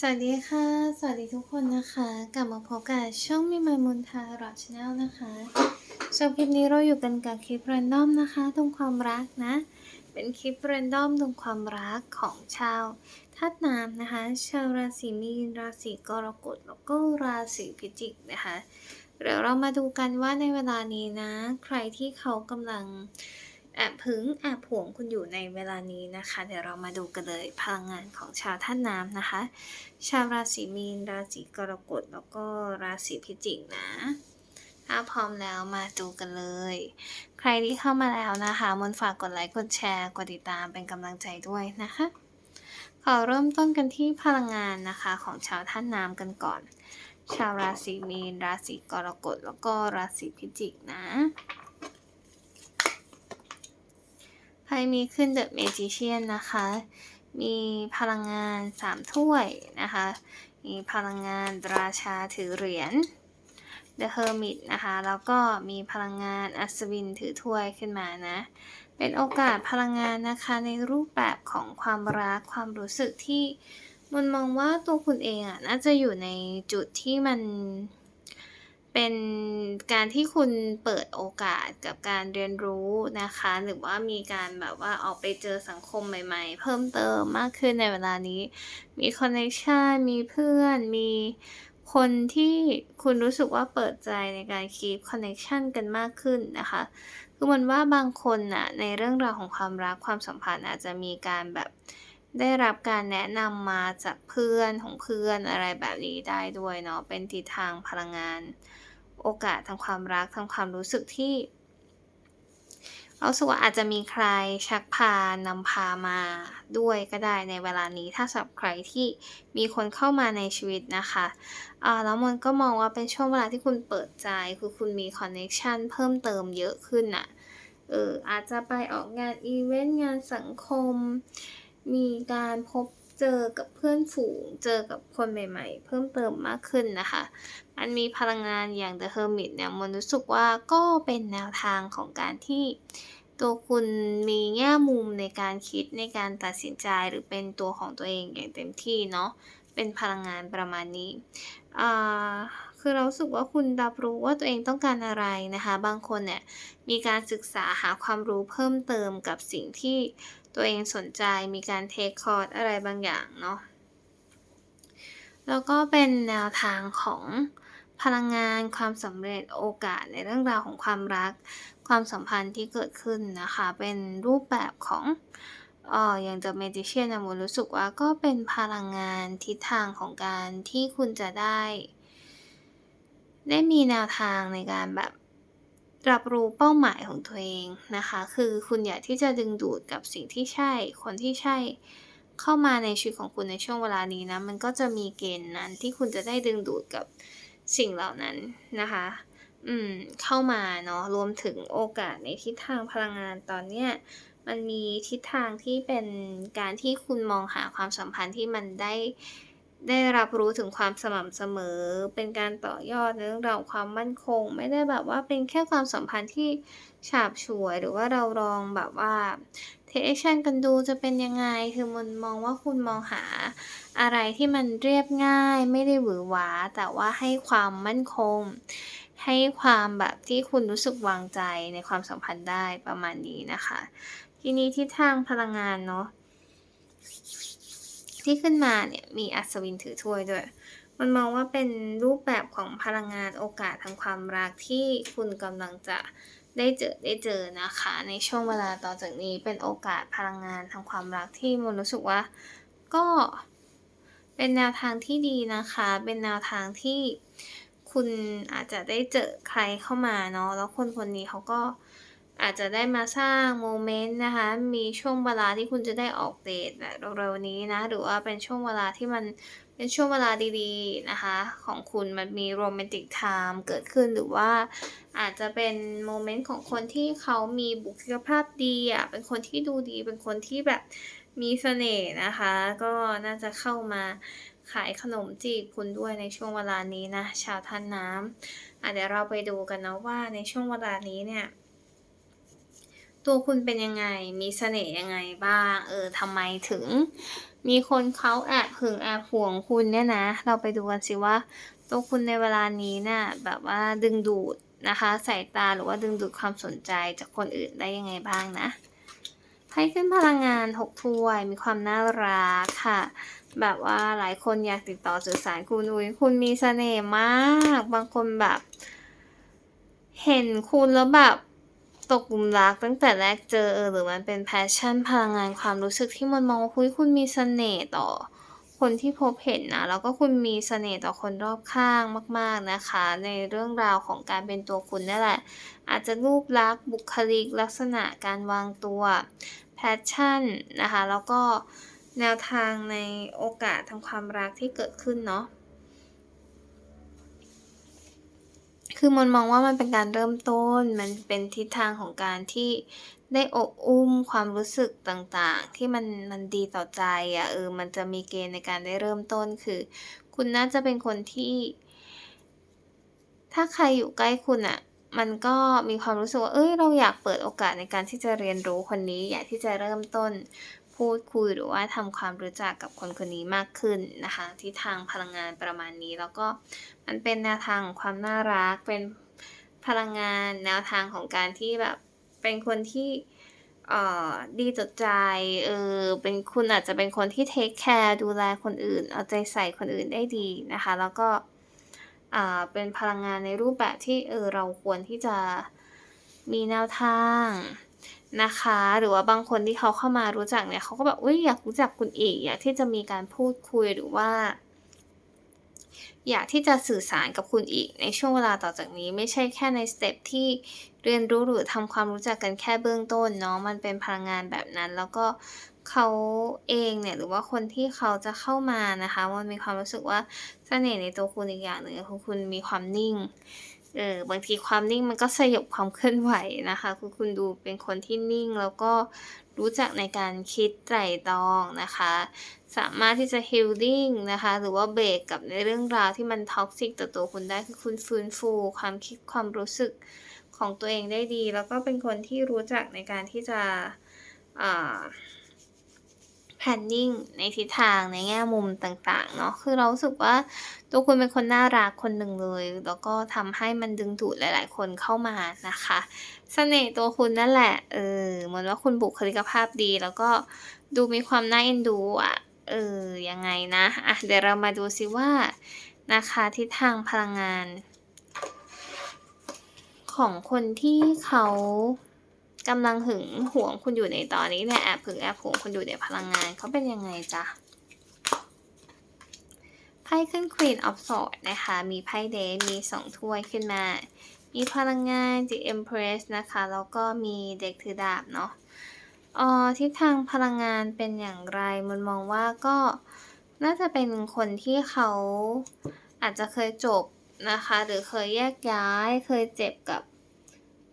สวัสดีค่ะ สวัสดีทุกคนนะคะ กลับมาพบกับช่องมิมายมนทารอชาแนลนะคะสำหรับคลิปนี้เราอยู่กันกับคลิปแรนดอมนะคะตรงความรักนะ เป็นคลิปแรนดอมตรงความรักของชาวธาตุน้ำนะคะ ชาวราศีมีน ราศีกรกฎ แล้วก็ราศีพิจิกนะคะ เดี๋ยวเรามาดูกันว่าในเวลานี้นะ ใครที่เขากำลัง แอบผึงแอบผวงคุณอยู่ในเวลานี้นะคะ เดี๋ยวเรามาดูกันเลยพลังงานของชาวท่านน้ำนะคะ ชาวราศีมีน ราศีกรกฎแล้วก็ราศีพิจิกนะถ้าพร้อมแล้วมาดูกันเลย ใครที่เข้ามาแล้วนะคะมนฝากกดไลค์กดแชร์กดติดตามเป็นกำลังใจด้วยนะคะขอเริ่มต้นกันที่พลังงานนะคะของชาวท่านน้ำกันก่อน ชาวราศีมีน ราศีกรกฎแล้วก็ราศีพิจิกนะ ไพ่มีขึ้นเดอะเมจิเชียนนะคะ มีพลังงานสามถ้วยนะคะ มีพลังงานราชาถือเหรียญ The Hermit นะคะ แล้วก็มีพลังงานอัศวินถือถ้วยขึ้นมานะ เป็นโอกาสพลังงานนะคะในรูปแบบของความรักความรู้สึกที่มันมองว่าตัวคุณเองอะน่าจะอยู่ในจุดที่มัน เป็นการที่คุณเปิดโอกาสกับการเรียนรู้นะคะ หรือว่ามีการแบบว่าออกไปเจอสังคมใหม่ ๆ เพิ่มเติมมากขึ้นในเวลานี้ มีคอนเนคชันมีเพื่อน มีคนที่คุณรู้สึกว่าเปิดใจในการคีปคอนเนคชันกันมากขึ้นนะคะ คือมันว่าบางคนน่ะในเรื่องราวของความรักความสัมพันธ์อาจจะมีการแบบได้รับการแนะนำมาจากเพื่อนของเพื่อนอะไรแบบนี้ได้ด้วยเนาะเป็นทิศทางพลังงาน โอกาสทางความรักทางความรู้สึกที่เราสึกว่าอาจจะมีใครชักพานำพามาด้วยก็ได้ในเวลานี้ถ้าสำหรับใครที่มีคนเข้ามาในชีวิตนะคะแล้วมันก็มองว่าเป็นช่วงเวลาที่คุณเปิดใจคือคุณมีคอนเนคชันเพิ่มเติมเยอะขึ้นน่ะเอออาจจะไปออกงานอีเวนต์งานสังคม มีการพบ เจอกับเพื่อนฝูง เจอกับคนใหม่ๆ เพิ่มเติมมากขึ้นนะคะ มันมีพลังงานอย่าง The Hermit เนี่ยมันรู้สึกว่าก็เป็นแนวทางของการที่ตัวคุณมีแง่มุมในการคิดในการตัดสินใจหรือเป็นตัวของตัวเองอย่างเต็มที่เนาะ เป็นพลังงานประมาณนี้อ่า คือเราสึกว่าคุณรับรู้ว่าตัวเองต้องการอะไรนะคะ บางคนเนี่ยมีการศึกษาหาความรู้เพิ่มเติมกับสิ่งที่ตัวเองสนใจ มีการเทคคอร์สอะไรบางอย่างเนาะ แล้วก็เป็นแนวทางของพลังงานความสำเร็จโอกาสในเรื่องราวของความรัก ความสัมพันธ์ที่เกิดขึ้นนะคะ เป็นรูปแบบของเอ่ออย่าง The Magician นะโมรู้สึกว่าก็เป็นพลังงานทิศทางของการที่คุณจะได้ ได้มีแนวทางในการแบบรับรู้เป้าหมายของตัวเองนะคะ คือคุณอยากที่จะดึงดูดกับสิ่งที่ใช่ คนที่ใช่ เข้ามาในชีวิตของคุณในช่วงเวลานี้นะ มันก็จะมีเกณฑ์นั้นที่คุณจะได้ดึงดูดกับสิ่งเหล่านั้นนะคะ อืม เข้ามาเนาะ รวมถึงโอกาสในทิศทางพลังงานตอนเนี้ย มันมีทิศทางที่เป็นการที่คุณมองหาความสัมพันธ์ที่มันได้ ได้รับรู้ถึงความสม่ำเสมอ เป็นการต่อยอดในเรื่องราวความมั่นคง ไม่ได้แบบว่าเป็นแค่ความสัมพันธ์ที่ฉาบฉวย หรือว่าเราลองแบบว่า take action กันดูจะเป็นยังไง คือมันมองว่าคุณมองหาอะไรที่มันเรียบง่าย ไม่ได้หวือหวา แต่ว่าให้ความมั่นคง ให้ความแบบที่คุณรู้สึกวางใจในความสัมพันธ์ได้ประมาณนี้นะคะ ทีนี้ทิศทางพลังงานเนาะ ที่ขึ้นมาเนี่ยมีอัศวินถือถ้วยด้วย มันมองว่าเป็นรูปแบบของพลังงานโอกาสทางความรักที่คุณกำลังจะได้เจอได้เจอนะคะ ในช่วงเวลาต่อจากนี้เป็นโอกาสพลังงานทางความรักที่มันรู้สึกว่า ก็เป็นแนวทางที่ดีนะคะ เป็นแนวทางที่คุณอาจจะได้เจอใครเข้ามาเนาะแล้วคนคนนี้เขาก็ อาจจะได้มาสร้างโมเมนต์นะคะ มีช่วงเวลาที่คุณจะได้ออกเดทแบบเร็วๆนี้นะ หรือว่าเป็นช่วงเวลาที่มันเป็นช่วงเวลาดีๆนะคะ ของคุณมันมีโรแมนติกไทม์เกิดขึ้นหรือว่าอาจจะเป็นโมเมนต์ของคนที่เขามีบุคลิกภาพดีอะเป็นคนที่ดูดีเป็นคนที่แบบมีเสน่ห์นะคะ ก็น่าจะเข้ามาขายขนมจีบคุณด้วยในช่วงเวลานี้นะ ชาวท่านน้ำอะเดี๋ยวเราไปดูกันนะว่าในช่วงเวลานี้เนี่ย ตัวคุณเป็นยังไง มีเสน่ห์ยังไงบ้าง เออทำไมถึง มีคนเขาแอบหึงแอบหวงคุณเนี่ยนะ เราไปดูกันสิว่า ตัวคุณในเวลานี้น่ะแบบว่าดึงดูดนะคะสายตาหรือว่าดึงดูดความสนใจจากคนอื่นได้ยังไงบ้างนะไพ่ขึ้นพลังงานหกถ้วย มีความน่ารักค่ะ แบบว่าหลายคนอยากติดต่อสื่อสารคุณอุ้ยคุณมีเสน่ห์มาก บางคนแบบ เห็นคุณแล้วแบบ ตกหลุมรักตั้งแต่แรกเจอเออหรือมันเป็นแพชชั่นพลังงานความรู้สึกที่มันมองว่าคุยคุณมีเสน่ห์ต่อ คนที่พบเห็นนะแล้วก็คุณมีเสน่ห์ต่อคนรอบข้างมาก ๆนะคะ ในเรื่องราวของการเป็นตัวคุณนั่นแหละ อาจจะรูปลักษณ์บุคลิกลักษณะการวางตัวแพชชั่นนะคะ แล้วก็แนวทางในโอกาสทางความรักที่เกิดขึ้นเนาะ คือมันมองว่ามันเป็นการเริ่มต้น มันเป็นทิศทางของการที่ได้อบอุ้มความรู้สึกต่างๆ ที่มันมันดีต่อใจอะ่ะเออมันจะมีเกณฑ์ในการได้เริ่มต้นคือ คุณน่าจะเป็นคนที่ ถ้าใครอยู่ใกล้คุณอะ่ะมันก็มีความรู้สึกว่า เอ้ย เราอยากเปิดโอกาสในการที่จะเรียนรู้คนนี้ อยากที่จะเริ่มต้น พูดคุยหรือว่าทำความรู้จักกับคนคนนี้มากขึ้นนะคะที่ทางพลังงานประมาณนี้ แล้วก็มันเป็นแนวทางของความน่ารักเป็นพลังงานแนวทางของการที่แบบเป็นคนที่เอ่อดีต่อใจเออเป็นคุณอาจจะเป็นคนที่เทคแคร์ดูแลคนอื่น เอาใจใส่คนอื่นได้ดีนะคะ แล้วก็อ่าเป็นพลังงานในรูปแบบที่เออเราควรที่จะมีแนวทาง นะคะ หรือว่าบางคนที่เขาเข้ามารู้จักเนี่ยเขาก็แบบอุ้ยอยากรู้จักคุณอีกอยากที่จะมีการพูดคุยหรือว่า อยากที่จะสื่อสารกับคุณอีกในช่วงเวลาต่อจากนี้ไม่ใช่แค่ในสเต็ปที่เรียนรู้หรือทำความรู้จักกันแค่เบื้องต้นเนาะมันเป็นพลังงานแบบนั้น แล้วก็เขาเองเนี่ยหรือว่าคนที่เขาจะเข้ามานะคะ มันมีความรู้สึกว่าเสน่ห์ในตัวคุณอีกอย่างหนึ่งคือคุณมีความนิ่ง เออบางทีความนิ่งมันก็สยบความเคลื่อนไหวนะคะคือคุณดูเป็นคนที่นิ่งแล้วก็รู้จักในการคิดไตร่ตรองนะคะ สามารถที่จะฮิลลิ่งนะคะ หรือว่าเบรกกับในเรื่องราวที่มันท็อกซิกต่อตัวคุณได้คือคุณฟื้นฟู ความคิดความรู้สึกของตัวเองได้ดี แล้วก็เป็นคนที่รู้จักในการที่จะ แพนนิ่งในทิศทางในแง่มุมต่างๆเนาะคือเราสึกว่าตัวคุณเป็นคนน่ารักคนหนึ่งเลย แล้วก็ทำให้มันดึงดูดหลาย ๆ คนเข้ามานะคะสเสน่ห์ตัวคุณนั่นแหละเออเหมือนว่าคุณบุคลิกภาพดี แล้วก็ดูมีความน่าเอ็นดูอะเออยังไงนะอะเดี๋ยวเรามาดูซิว่านะคะทิศทางพลังงาน ของคนที่เขา กำลังหึงหวงคุณอยู่ในตอนนี้เนี่ยแอบหึงแอบหวงคุณอยู่ในพลังงานเขาเป็นยังไงจ๊ะไพ่ขึ้น Queen of Swords นะคะ มีไพ่เดมีสองถ้วยขึ้นมา มีพลังงาน The Empress นะคะ แล้วก็มีเด็กถือดาบเนาะออทิศทางพลังงานเป็นอย่างไร มันมองว่าก็น่าจะเป็นคนที่เขาอาจจะเคยจบนะคะ หรือเคยแยกย้าย เคยเจ็บกับ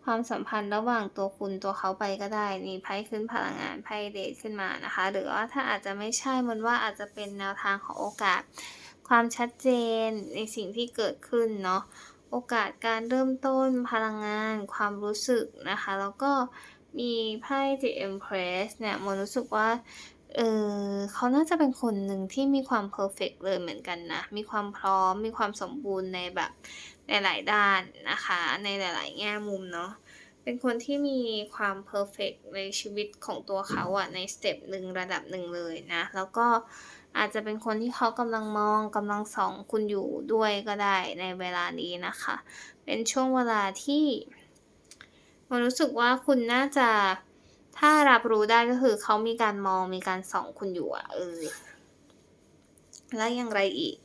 ความสัมพันธ์ระหว่างตัวคุณตัวเขาไปก็ได้นี่ไพ่ขึ้นพลังงานไพ่เดทขึ้นมานะคะ หรือว่าถ้าอาจจะไม่ใช่มันว่าอาจจะเป็นแนวทางของโอกาส ความชัดเจนในสิ่งที่เกิดขึ้นเนาะโอกาสการเริ่มต้นพลังงาน ความรู้สึกนะคะ แล้วก็มีไพ่ The Empress เนี่ยมันรู้สึกว่าเออเขาน่าจะเป็นคนหนึ่งที่มีความเพอร์เฟกเลยเหมือนกันนะ มีความพร้อม มีความสมบูรณ์ในแบบ หลาย ๆ ด้านนะคะ ในหลาย ๆ แง่มุมเนาะเป็นคนที่มีความเพอร์เฟกในชีวิตของตัวเขาอะในสเต็ปหนึ่งระดับหนึ่งเลยนะ แล้วก็อาจจะเป็นคนที่เขากำลังมองกำลังส่องคุณอยู่ด้วยก็ได้ในเวลานี้นะคะ เป็นช่วงเวลาที่มันรู้สึกว่าคุณน่าจะถ้ารับรู้ได้ก็คือเขามีการมองมีการส่องคุณอยู่อะเออแล้วยังไรอีก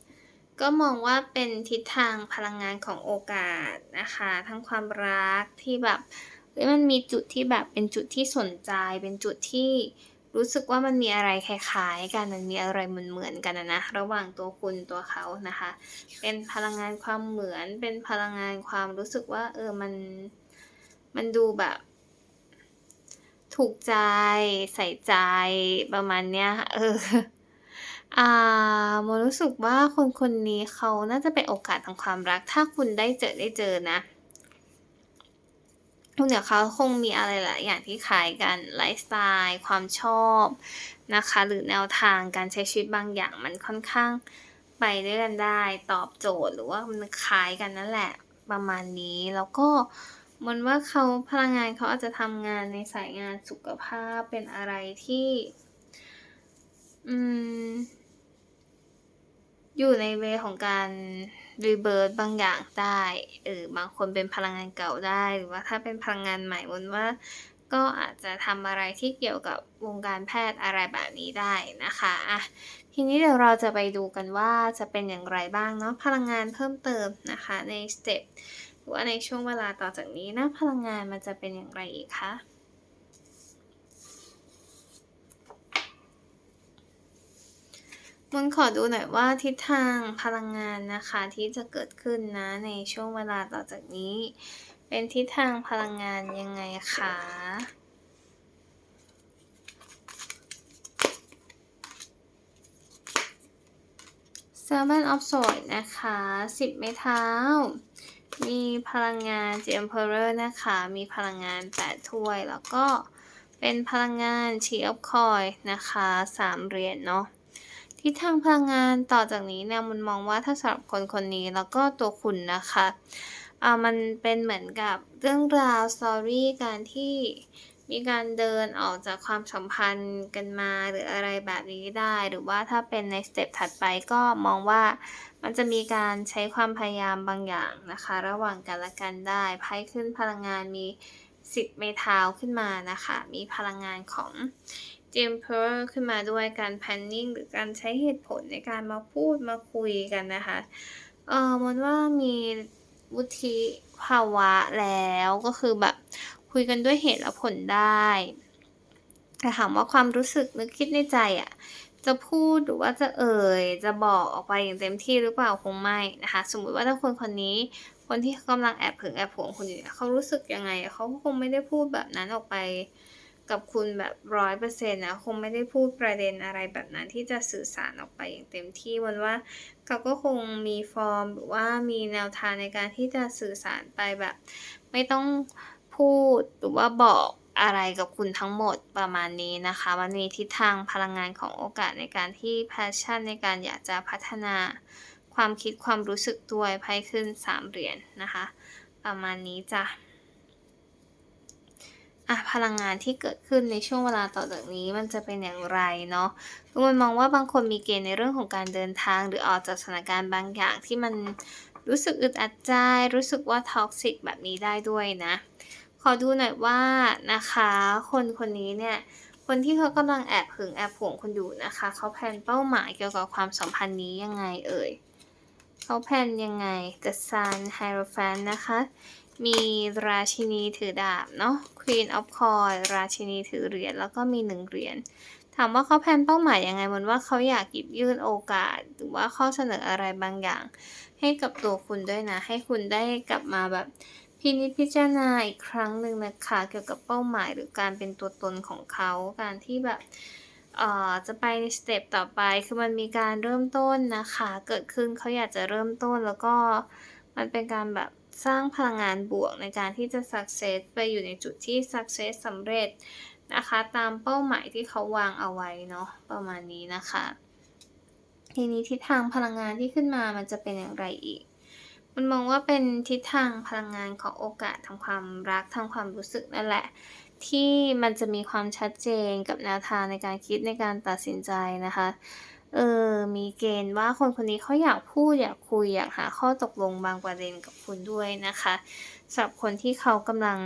ก็มองว่าเป็นทิศทางพลังงานของโอกาสนะคะ ทั้งความรักที่แบบมันมีจุดที่แบบเป็นจุดที่สนใจ เป็นจุดที่รู้สึกว่ามันมีอะไรคล้ายๆกันมันมีอะไรเหมือนๆกันนะ ระหว่างตัวคุณตัวเขานะคะ เป็นพลังงานความเหมือน เป็นพลังงานความรู้สึกว่า เออมันมันดูแบบ ถูกใจใส่ใจประมาณเนี้ยเออ อ่า โมรู้สึกว่าคนคนนี้เขาน่าจะเป็นโอกาสทางความรัก ถ้าคุณได้เจอได้เจอนะ คุณเดี๋ยวเขาคงมีอะไรหลายอย่างที่คล้ายกัน ไลฟ์สไตล์ ความชอบนะคะ หรือแนวทางการใช้ชีวิตบางอย่างมันค่อนข้างไปด้วยกันได้ ตอบโจทย์หรือว่ามันคล้ายกันนั่นแหละประมาณนี้ แล้วก็มันว่าเขาพลังงานเขาอาจจะทำงานในสายงานสุขภาพเป็นอะไรที่ อืม อยู่ในเวของการรีเบิร์ตบางอย่างได้เออบางคนเป็นพลังงานเก่าได้ หรือว่าถ้าเป็นพลังงานใหม่วนว่า ก็อาจจะทำอะไรที่เกี่ยวกับวงการแพทย์อะไรแบบนี้ได้นะคะอะทีนี้เดี๋ยวเราจะไปดูกันว่าจะเป็นอย่างไรบ้างเนาะพลังงานเพิ่มเติมนะคะในสเต็ปหรือว่าในช่วงเวลาต่อจากนี้นะพลังงานมันจะเป็นอย่างไรอีกคะ มันขอดูหน่อยว่าทิศทางพลังงานนะคะที่จะเกิดขึ้นนะในช่วงเวลาต่อจากนี้ เป็นทิศทางพลังงานยังไงคะ Seven of Swords นะคะ10ไม้เท้า มีพลังงาน The Emperor นะคะ มีพลังงาน8ถ้วยแล้วก็เป็นพลังงาน Tea of Coin นะคะ3เหรียญเนาะ ทิศทางพลังงานต่อจากนี้เนี่ยมันมองว่าถ้าสำหรับคนคนนี้แล้วก็ตัวคุณนะคะอ่ามันเป็นเหมือนกับเรื่องราวสตอรี่การที่มีการเดินออกจากความสัมพันธ์กันมาหรืออะไรแบบนี้ได้ หรือว่าถ้าเป็นในสเต็ปถัดไปก็มองว่ามันจะมีการใช้ความพยายามบางอย่างนะคะ ระหว่างกันและกันได้ไพ่ขึ้นพลังงานมีสิบเมทาวขึ้นมานะคะ มีพลังงานของ เจมเพอร์ขึ้นมาด้วยการแพนนิ่งหรือการใช้เหตุผลในการมาพูดมาคุยกันนะคะเออมันว่ามีวุฒิภาวะแล้วก็คือแบบคุยกันด้วยเหตุและผลได้แต่ถามว่าความรู้สึกนึกคิดในใจอะ่ะจะพูดหรือว่าจะเอ่ยจะบอกออกไปอย่างเต็มที่หรือเปล่าคงไม่นะคะ สมมุติว่าถ้าคนคนนี้ คนที่กำลังแอบผึ่งแอบผวงคุณอยู่นเขารู้สึกยังไงเขาคงไม่ได้พูดแบบนั้นออกไป กับคุณแบบร้อยเปอร์เซ็นต์นะคงไม่ได้พูดประเด็นอะไรแบบนั้นที่จะสื่อสารออกไปอย่างเต็มที่วันว่าเขาก็คงมีฟอร์มหรือว่ามีแนวทางในการที่จะสื่อสารไปแบบ ไม่ต้องพูดหรือว่าบอกอะไรกับคุณทั้งหมดประมาณนี้นะคะ มันมีทิศทางพลังงานของโอกาสในการที่แพชชั่นในการอยากจะพัฒนาความคิดความรู้สึกด้วยไพ่ขึ้น 3 เหรียญนนะคะ ประมาณนี้จ้ะ อะพลังงานที่เกิดขึ้นในช่วงเวลาต่อจากนี้มันจะเป็นอย่างไรเนาะทุกคนมองว่าบางคนมีเกณฑ์ในเรื่องของการเดินทาง หรือออกจากสถานการณ์บางอย่างที่มันรู้สึกอึดอัดใจ รู้สึกว่าท็อกซิกแบบนี้ได้ด้วยนะ ขอดูหน่อยว่านะคะ คนคนนี้เนี่ยคนที่เขากำลังแอบหึงแอบหวงคุณอยู่นะคะเขาแพลนเป้าหมายเกี่ยวกับความสัมพันธ์นี้ยังไงเอ่ยเขาแพลนยังไง The Sun Hierophant นะคะ มีราชินีถือดาบเนาะ Queen of Coin ราชินีถือเหรียญแล้วก็มีหนึ่งเหรียญถามว่าเขาแพนเป้าหมายยังไงมันว่าเขาอยากหยิบยื่นโอกาส หรือว่าข้อเสนออะไรบางอย่าง ให้กับตัวคุณด้วยนะ ให้คุณได้กลับมาแบบพินิจพิจารณาอีกครั้งหนึ่งนะคะเกี่ยวกับเป้าหมายหรือการเป็นตัวตนของเขาการที่แบบเอ่อจะไปในสเต็ปต่อไปคือมันมีการเริ่มต้นนะคะ เกิดขึ้นเขาอยากจะเริ่มต้นแล้วก็มันเป็นการแบบ สร้างพลังงานบวกในการที่จะสักเซสไปอยู่ในจุดที่สักเซสสำเร็จนะคะ ตามเป้าหมายที่เขาวางเอาไว้เนาะประมาณนี้นะคะ ทีนี้ทิศทางพลังงานที่ขึ้นมามันจะเป็นอย่างไรอีก มันมองว่าเป็นทิศทางพลังงานของโอกาสทางความรักทางความรู้สึกนั่นแหละ ที่มันจะมีความชัดเจนกับแนวทางในการคิดในการตัดสินใจนะคะ เออ มีเกณฑ์ว่าคนคนนี้เขาอยากพูดอยากคุยอยากหาข้อตกลงบางประเด็นกับคุณด้วยนะคะสำหรับคนที่เขากำลัง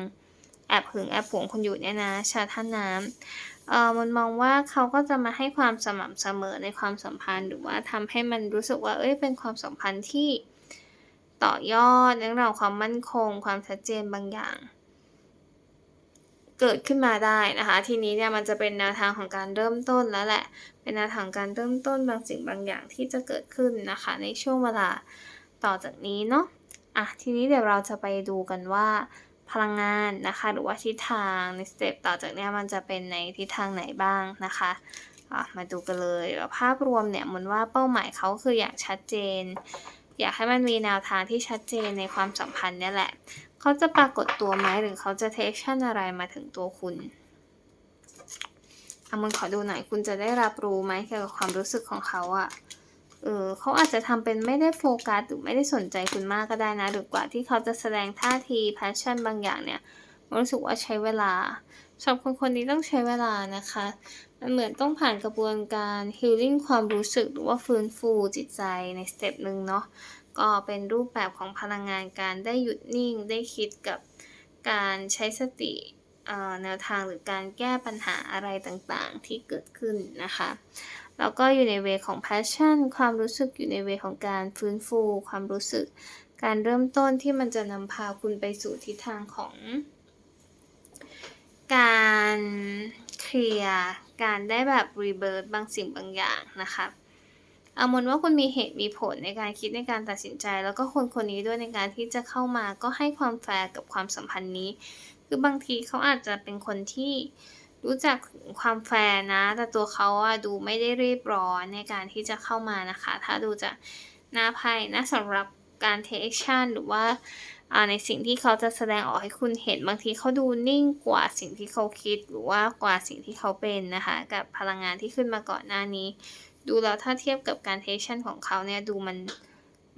แอบหึงแอบหวงคุณอยู่เนี่ยนะ ชาท่าน้ำเออมันมองว่าเขาก็จะมาให้ความสม่ำเสมอในความสัมพันธ์ หรือว่าทำให้มันรู้สึกว่าเอ้ยเป็นความสัมพันธ์ที่ต่อยอดเรื่องราวความมั่นคง ความชัดเจนบางอย่าง เกิดขึ้นมาได้นะคะ ทีนี้เนี่ยมันจะเป็นแนวทางของการเริ่มต้นแล้วแหละ เป็นแนวทางการเริ่มต้นบางสิ่งบางอย่างที่จะเกิดขึ้นนะคะ ในช่วงเวลาต่อจากนี้เนาะอะทีนี้เดี๋ยวเราจะไปดูกันว่าพลังงานนะคะ หรือว่าทิศทางในสเต็ปต่อจากนี้มันจะเป็นในทิศทางไหนบ้างนะคะมาดูกันเลยภาพรวมเนี่ยมันว่าเป้าหมายเขาคืออยากชัดเจน อยากให้มันมีแนวทางที่ชัดเจนในความสัมพันธ์เนี่ยแหละ เขาจะปรากฏตัวไหมหรือเขาจะเทคชั่นอะไรมาถึงตัวคุณอามันขอดูหน่อยคุณจะได้รับรู้ไหมเกี่ยวกับความรู้สึกของเขาอะเออเขาอาจจะทำเป็นไม่ได้โฟกัสหรือไม่ได้สนใจคุณมากก็ได้นะหรือกว่าที่เขาจะแสดงท่าทีแพชชั่นบางอย่างเนี่ยรู้สึกว่าใช้เวลาสำหรับคนคนนี้ต้องใช้เวลานะคะ มันเหมือนต้องผ่านกระบวนการฮิลลิ่งความรู้สึกหรือว่าฟื้นฟูจิตใจในสเต็ปหนึ่งเนาะก็เป็นรูปแบบของพลังงานการได้หยุดนิ่งได้คิดกับการใช้สติแนวทางหรือการแก้ปัญหาอะไรต่างๆที่เกิดขึ้นนะคะ แล้วก็อยู่ในเวของ passion ความรู้สึกอยู่ในเวของการฟื้นฟู ความรู้สึก การเริ่มต้นที่มันจะนำพาคุณไปสู่ทิศทางของ การ เคลียร์การได้แบบรีเบิร์ตบางสิ่งบางอย่างนะคะเอามนว่าคุณมีเหตุมีผลในการคิดในการตัดสินใจ แล้วก็คนคนนี้ด้วยในการที่จะเข้ามาก็ให้ความแฟร์กับความสัมพันธ์นี้ คือบางทีเขาอาจจะเป็นคนที่รู้จักความแฟร์นะ แต่ตัวเขาอะดูไม่ได้รีบร้อนในการที่จะเข้ามานะคะ ถ้าดูจะหน้าไพ่นะสำหรับการเทคชั่นหรือว่า ในสิ่งที่เขาจะแสดงออกให้คุณเห็นบางทีเขาดูนิ่งกว่าสิ่งที่เขาคิดหรือว่ากว่าสิ่งที่เขาเป็นนะคะ กับพลังงานที่ขึ้นมาก่อนหน้านี้ ดูแล้วถ้าเทียบกับการเทคชั่นของเขาเนี่ยดูมัน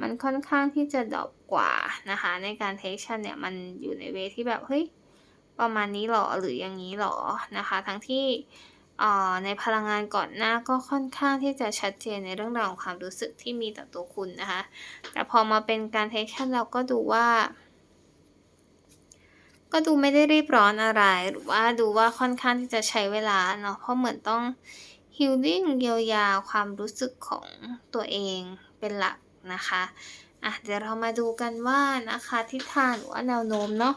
มันค่อนข้างที่จะดรอปกว่านะคะ ในการเทคชั่นเนี่ยมันอยู่ในเวที่แบบเฮ้ยประมาณนี้หรอหรืออย่างนี้หรอนะคะ ทั้งที่ในพลังงานก่อนหน้าก็ค่อนข้างที่จะชัดเจนในเรื่องราวของความรู้สึกที่มีต่อตัวคุณนะคะ แต่พอมาเป็นการเทคชั่นเราก็ดูว่า ก็ดูไม่ได้รีบร้อนอะไร หรือว่าดูว่าค่อนข้างที่จะใช้เวลาเนาะเพราะเหมือนต้องฮิลลิ่งเยียวยาความรู้สึกของตัวเองเป็นหลักนะคะอะเดี๋ยวเรามาดูกันว่านะคะทิศทางหรือว่าแนวโน้มเนาะ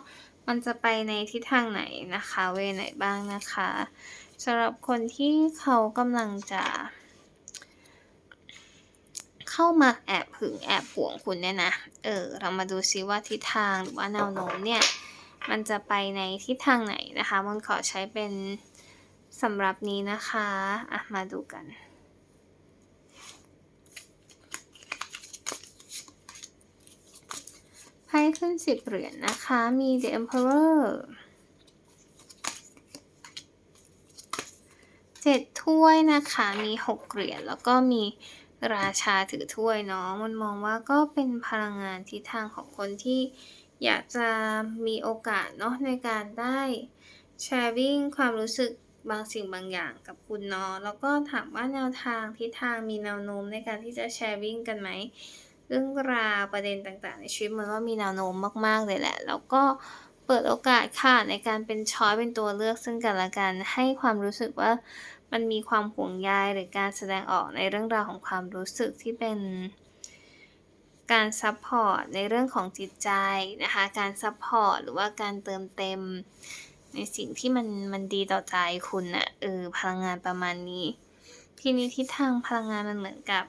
มันจะไปในทิศทางไหนนะคะ เวไหนบ้างนะคะสำหรับคนที่เขากำลังจะ เข้ามาแอบผึ่งแอบห่วงคุณเนี่ยนะเออเรามาดูซิว่าทิศทางหรือว่าแนวโน้มเนี่ย มันจะไปในทิศทางไหนนะคะมันขอใช้เป็นสำหรับนี้นะคะอะมาดูกัน ไพ่ขึ้นสิบเหรียญนนะคะ มี The Emperor เจ็ดถ้วยนะคะ มีหกเหรียญ แล้วก็มีราชาถือถ้วยเนาะ มันมองว่าก็เป็นพลังงานทิศทางของคนที่ อยากจะมีโอกาสเนาะในการได้แชร์วิ่งความรู้สึกบางสิ่งบางอย่างกับคุณเนาะแล้วก็ถามว่าแนวทางทิศทางมีแนวโน้มในการที่จะแชร์วิ่งกันไหมเรื่องราวประเด็นต่างๆ ในชีวิตมันว่ามีแนวโน้มมากๆเลยแหละ แล้วก็เปิดโอกาสค่ะในการเป็นช้อยเป็นตัวเลือกซึ่งกันและกันให้ความรู้สึกว่ามันมีความห่วงใยหรือการแสดงออกในเรื่องราวของความรู้สึกที่เป็น การซัพพอร์ตในเรื่องของจิตใจนะคะ การซัพพอร์ตหรือว่าการเติมเต็ม ในสิ่งที่มันมันดีต่อใจคุณอะเออพลังงานประมาณนี้ ทีนี้ทิศทางพลังงานมันเหมือนกับ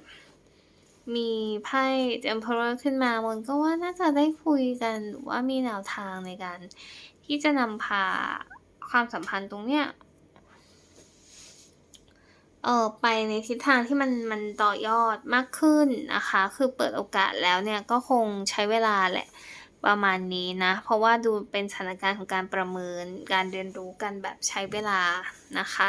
มีไพ่เ e มเพอร์ขึ้นมามันก็ว่าน่าจะได้คุยกันหรือว่ามีแนวทางในการ ที่จะนำพาความสัมพันธ์ตรงเนี้ย เออไปในทิศทางที่มันมันต่อยอดมากขึ้นนะคะ คือเปิดโอกาสแล้วเนี่ยก็คงใช้เวลาแหละประมาณนี้นะ เพราะว่าดูเป็นสถานการณ์ของการประเมินการเรียนรู้กันแบบใช้เวลานะคะ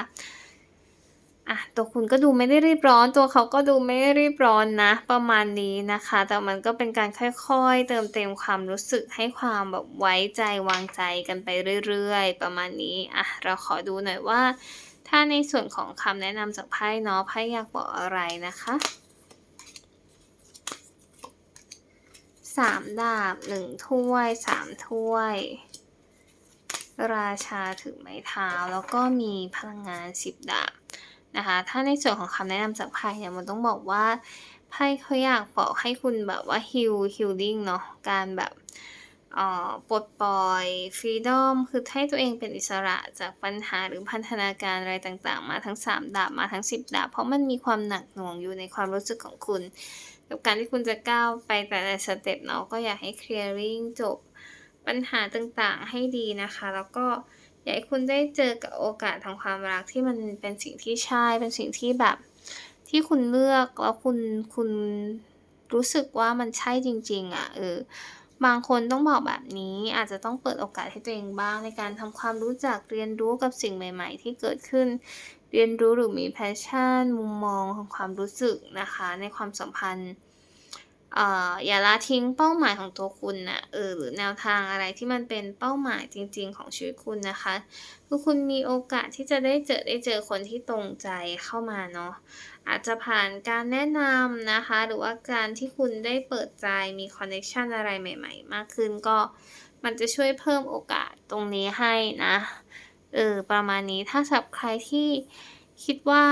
อะตัวคุณก็ดูไม่ได้รีบร้อน ตัวเขาก็ดูไม่ได้รีบร้อนนะ ประมาณนี้นะคะ แต่มันก็เป็นการค่อยๆ เติมเต็มความรู้สึกให้ความแบบไว้ใจวางใจกันไปเรื่อยๆ ประมาณนี้อะเราขอดูหน่อยว่า ถ้าในส่วนของคำแนะนำจากไพ่เนาะไพ่อยากบอกอะไรนะคะสามดาบหนึ่งถ้วยสามถ้วย ราชาถือไม้เท้าแล้วก็มีพลังงานสิบดาบนะคะถ้าในส่วนของคำแนะนำจากไพ่เนี่ยมันต้องบอกว่าไพ่เขาอยากบอกให้คุณแบบว่าฮิลฮิลลิ่งเนาะการแบบ ปลดปล่อยฟรีดอมคือให้ตัวเองเป็นอิสระจากปัญหาหรือพันธนาการอะไรต่างๆ มาทั้ง 3ดาบมาทั้ง 10ดาบเพราะมันมีความหนักหน่วงอยู่ในความรู้สึกของคุณ กับการที่คุณจะก้าวไปแต่ละสเต็ปเนาะก็อยากให้เคลียร์ริงจบปัญหาต่างๆให้ดีนะคะ แล้วก็อยากให้คุณได้เจอกับโอกาสทางความรักที่มันเป็นสิ่งที่ใช่เป็นสิ่งที่แบบ ที่คุณเลือกแล้วคุณคุณรู้สึกว่ามันใช่จริง ๆอะ่ะเออ บางคนต้องบอกแบบนี้อาจจะต้องเปิดโอกาสให้ตัวเองบ้างในการทำความรู้จักเรียนรู้กับสิ่งใหม่ ๆ ที่เกิดขึ้น เรียนรู้หรือมีแพชชั่น มุมมองของความรู้สึกนะคะ ในความสัมพันธ์อย่าละทิ้งเป้าหมายของตัวคุณนะเออหรือแนวทางอะไรที่มันเป็นเป้าหมายจริง ๆ ของชีวิตคุณนะคะคือคุณมีโอกาสที่จะได้เจอได้เจอคนที่ตรงใจเข้ามาเนาะ อาจจะผ่านการแนะนำนะคะ หรือว่าการที่คุณได้เปิดใจมีคอนเนคชันอะไรใหม่ๆ มากขึ้นก็มันจะช่วยเพิ่มโอกาสตรงนี้ให้นะเออประมาณนี้ถ้าสับใครที่คิดว่า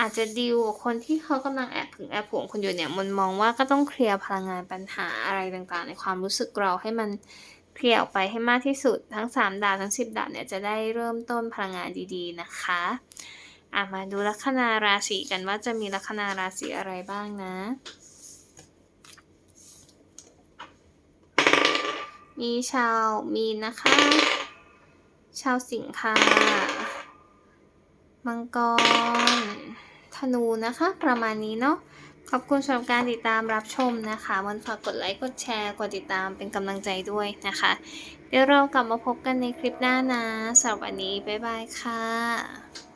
อาจจะดีลกับคนที่เขากำลังแอบผึงแอบหวงคุณอยู่เนี่ยมันมองว่าก็ต้องเคลียร์พลังงานปัญหาอะไรต่างๆ ในความรู้สึกเราให้มันเคลียร์ออกไปให้มากที่สุดทั้ง 3 ดาวทั้ง 10 ดาวเนี่ยจะได้เริ่มต้นพลังงานดีๆนะคะ อะมาดูลัคนาราศีกันว่าจะมีลัคนาราศีอะไรบ้างนะ มีชาวมีนนะคะ ชาวสิงค์ค่ะมังกร ธนูนะคะ ประมาณนี้เนาะขอบคุณสำหรับการติดตามรับชมนะคะวันฝากกดไลค์กดแชร์กดติดตามเป็นกำลังใจด้วยนะคะ เดี๋ยวเรากลับมาพบกันในคลิปหน้านะสำหรับวันนี้ บ๊ายบายค่ะ